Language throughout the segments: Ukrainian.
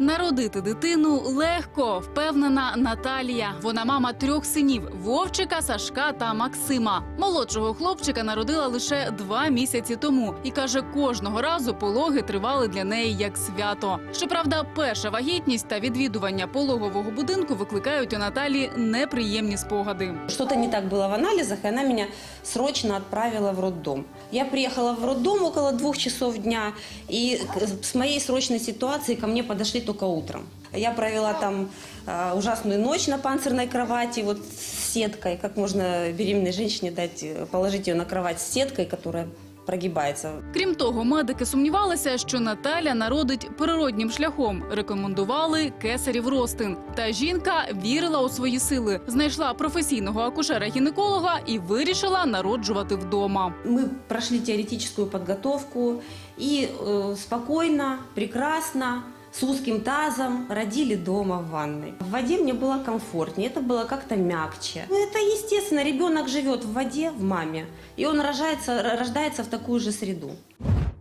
Народити дитину легко, впевнена Наталія. Вона мама трьох синів Вовчика, Сашка та Максима. Молодшого хлопчика народила лише два місяці тому і каже, кожного разу пологи тривали для неї як свято. Щоправда, перша вагітність та відвідування пологового будинку викликають у Наталі неприємні спогади. Что-то не так было в анализах, и она меня срочно отправила в роддом. Я приехала в роддом около двух часов дня, и к- с моей срочной ситуацией ко мне подошли только утром. Я провела там а, ужасную ночь на панцирной кровати, вот с сеткой. Как можно беременной женщине дать, э, положить ее на кровать с сеткой, которая прогибается? Крім того, медики сумнівалися, що Наталя народить природнім шляхом. Рекомендували кесарів ростин. Та жінка вірила у свої сили, знайшла професійного акушера-гінеколога і вирішила народжувати вдома. Мы прошли теоретическую подготовку и э, спокойно, прекрасно, с узким тазом родили дома в ванной. В воде мне было комфортнее, это было как-то мягче. Ну, это естественно, ребенок живет в воде, в маме, и он рожается, р- рождается в такую же среду.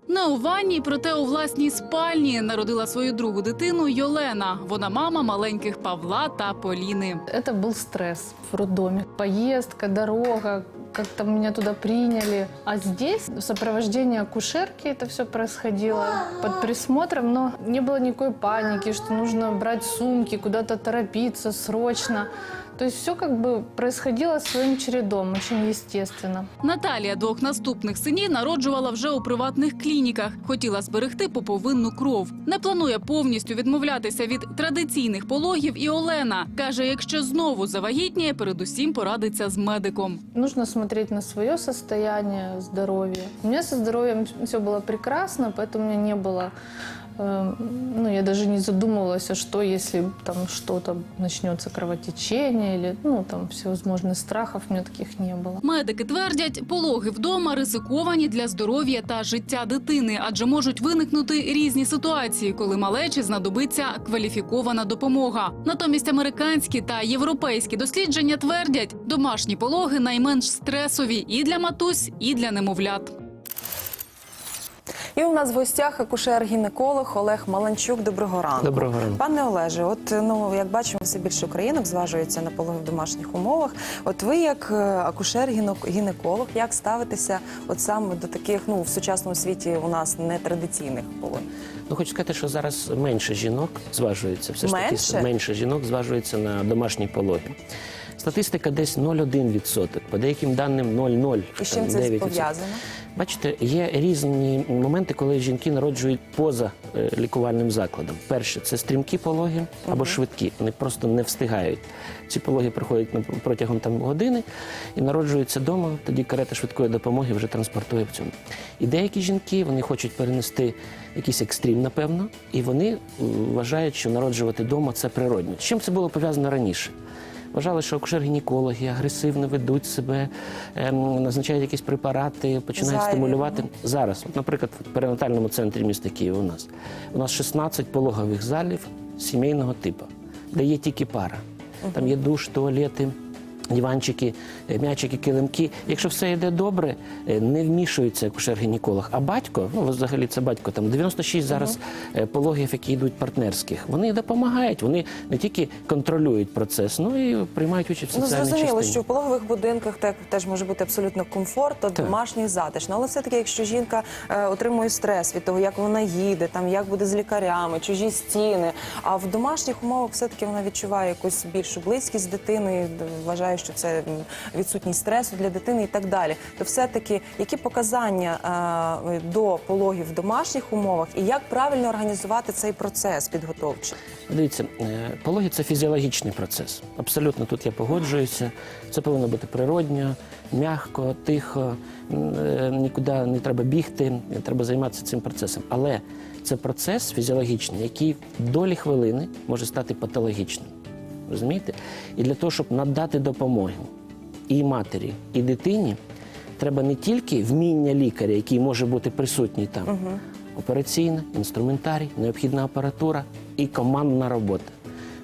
Не у ванні, проте у власній спальні народила свою другу дитину Йолена. Вона мама маленьких Павла та Поліни. Это был стресс в роддоме. Поездка, дорога, как-то меня туда приняли. А здесь в сопровождении акушерки это все происходило под присмотром, но не было никакой паники, что нужно брать сумки, куда-то торопиться срочно. То есть все как бы происходило своим чередом, очень естественно. Наталія двох наступних синів народжувала вже у приватних клініках. Хотіла зберегти поповинну кров. Не планує повністю відмовлятися від традиційних пологів. І Олена каже, якщо знову завагітніє, передусім порадиться з медиком. Нужно смотреть на свое состояние здоровья. У меня со здоровьем все было прекрасно, поэтому у меня не было, э, ну, я даже не задумывалась, а что, если там что-то начнется кровотечение или, ну, там, всевозможных страхов, у меня таких не было. Медики твердять, пологи вдома ризиковані для здоров'я та життя дитини, адже можуть виникнути різні ситуації, коли малечі знадобиться кваліфікована допомога. Натомість американські та європейські дослідження твердять, домашні пологи найменш стресові і для матусь, і для немовлят. І у нас в гостях акушер-гінеколог Олег Маланчук. Доброго ранку. Доброго ранку. Пане Олеже, от ну як бачимо, все більше українок зважуються на пологи в домашніх умовах. От ви, як е, акушер-гінеколог, як ставитеся от саме до таких, ну в сучасному світі у нас нетрадиційних пологів? Ну, хочу сказати, що зараз менше жінок зважується. Все ж Менше? таки менше жінок зважується на домашні пологи. Статистика десь 0,1%, по деяким даним 0,0%. І з чим це пов'язано? Бачите, є різні моменти, коли жінки народжують поза е, лікувальним закладом. Перше це стрімкі пологи або швидкі. Вони просто не встигають. Ці пологи проходять протягом там години і народжуються вдома. Тоді карета швидкої допомоги вже транспортує в цьому. І деякі жінки вони хочуть перенести якийсь екстрім, напевно, і вони вважають, що народжувати вдома це природньо. З чим це було пов'язано раніше? Вважали, що акушер-гінекологи агресивно ведуть себе, ем, назначають якісь препарати, починають Зайві, стимулювати. Зараз, от, наприклад, в перинатальному центрі міста Києва у нас у нас 16 пологових залів сімейного типу, де є тільки пара. Там є душ, туалети. Диванчики, е, м'ячики, килимки. Якщо все йде добре, е, не вмішується акушер-гінеколог. А батько, ну взагалі це батько, там 96 зараз е, пологів, які йдуть партнерських. Вони допомагають, вони не тільки контролюють процес, ну і приймають участь в Ну зрозуміло, частині. що в пологових будинках так теж може бути абсолютно комфортно, Так. домашній затишно. Але все таки, якщо жінка е, отримує стрес від того, як вона їде, там як буде з лікарями, чужі стіни. А в домашніх умовах все таки вона відчуває якусь більшу близькість з дитиною, д- що це відсутність стресу для дитини і так далі. То все таки, які показання е, до пологів в домашніх умовах і як правильно організувати цей процес підготовчий? Дивіться, е, пологи це фізіологічний процес. Абсолютно тут я погоджуюся. Це повинно бути природньо, м'яко, тихо, е, нікуди не треба бігти, треба займатися цим процесом. Але це процес фізіологічний, який в долі хвилини може стати патологічним. Розумієте? І для того, щоб надати допомогу і матері, і дитині, треба не тільки вміння лікаря, який може бути присутній там, операційна, інструментарій, необхідна апаратура і командна робота.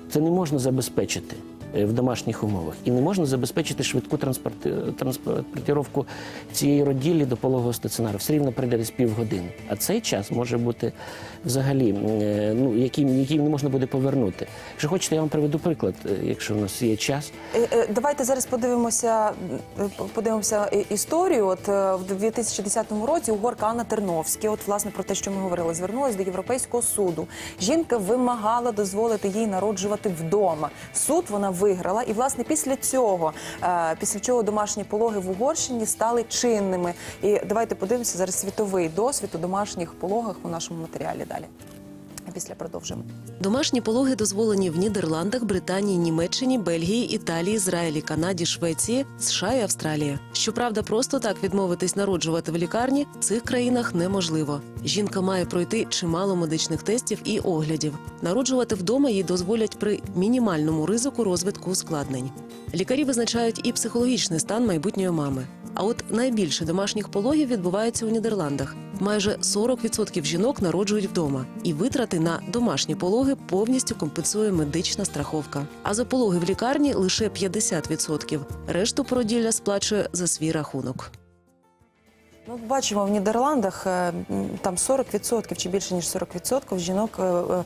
Це не можна забезпечити в домашніх умовах. І не можна забезпечити швидку транспорти- транспортировку цієї роділі до пологового стаціонару. Все рівно прийде десь півгодини. А цей час може бути взагалі, е, ну, який, який не можна буде повернути. Якщо хочете, я вам приведу приклад, е, якщо в нас є час. Е, е, Давайте зараз подивимося, е, подивимося історію. От е, в 2010 році угорка Анна Терновська, от власне про те, що ми говорили, звернулася до Європейського суду. Жінка вимагала дозволити їй народжувати вдома. Суд вона виграла, і власне після цього, е, після чого домашні пологи в Угорщині стали чинними. І давайте подивимося зараз світовий досвід у домашніх пологах у нашому матеріалі далі. Після продовжимо. Домашні пологи дозволені в Нідерландах, Британії, Німеччині, Бельгії, Італії, Ізраїлі, Канаді, Швеції, США і Австралії. Щоправда, просто так відмовитись народжувати в лікарні в цих країнах неможливо. Жінка має пройти чимало медичних тестів і оглядів. Народжувати вдома їй дозволять при мінімальному ризику розвитку ускладнень. Лікарі визначають і психологічний стан майбутньої мами. А от найбільше домашніх пологів відбувається у Нідерландах. Майже 40% жінок народжують вдома, і витрати на домашні пологи повністю компенсує медична страховка. А за пологи в лікарні лише 50%. Решту породілля сплачує за свій рахунок. Ну, бачимо в Нідерландах е, там 40% чи більше ніж 40% жінок е, е,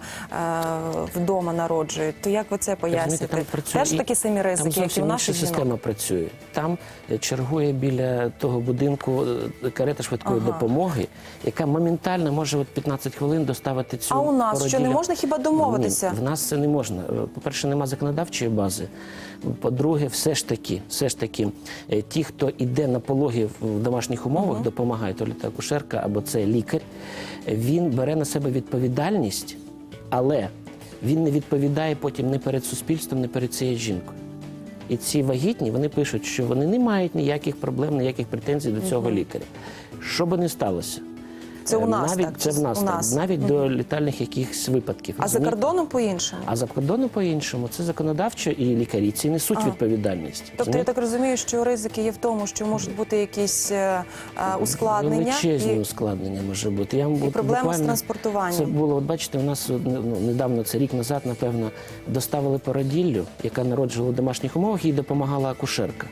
вдома народжують. То як ви це поясните? там працює Теж такі самі Там ризики, як і в жінок? система працює. Там чергує біля того будинку карета швидкої Ага. допомоги, яка моментально може от 15 хвилин доставити цю А у нас що не можна хіба домовитися? Ні, в нас це не можна. Е, По-перше, нема законодавчої бази. По-друге, все ж таки, все ж таки, ті, хто йде на пологи в домашніх умовах, допомагає, то літакушерка акушерка або це лікар, він бере на себе відповідальність, але він не відповідає потім не перед суспільством, не перед цією жінкою. І ці вагітні вони пишуть, що вони не мають ніяких проблем, ніяких претензій до цього лікаря. Що би не сталося. Це у нас навіть, так, Це в нас, у так, нас. навіть до літальних якихось випадків. А за кордоном по-іншому? А за кордоном по-іншому це законодавчо і лікарі ці несуть Ага. відповідальність. Тобто я так розумію, що ризики є в тому, що можуть бути якісь е, е, ускладнення Величезні і, ускладнення може бути. Я і проблеми з транспортуванням. Це було, от бачите, у нас ну, недавно, це рік назад, напевно, доставили породіллю, яка народжувала в домашніх умовах, їй допомагала акушерка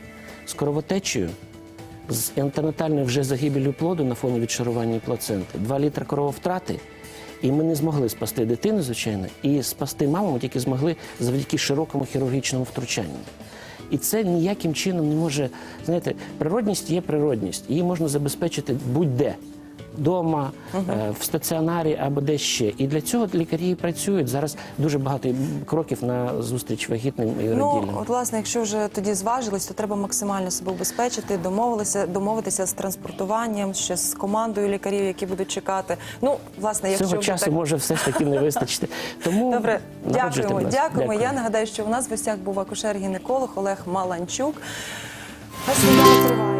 з кровотечею, з антенатальною вже загибелью плоду на фоні відшарування плаценти, Два літри крововтрати. І ми не змогли спасти дитину, звичайно, і спасти маму ми тільки змогли завдяки широкому хірургічному втручанню. І це ніяким чином не може, знаєте, природність є природність. Її можна забезпечити будь-де. Дома, е, в стаціонарі або десь ще. І для цього лікарі працюють. Зараз дуже багато кроків на зустріч вагітним і Ну, от, власне, якщо вже тоді зважились, то треба максимально себе убезпечити, домовилися, домовитися з транспортуванням, ще з командою лікарів, які будуть чекати. Ну, власне, якщо Цього часу так... може все ж таки не вистачити. Тому Добре, дякуємо. Дякуємо. Я нагадаю, що у нас в гостях був акушер-гінеколог Олег Маланчук. Триває.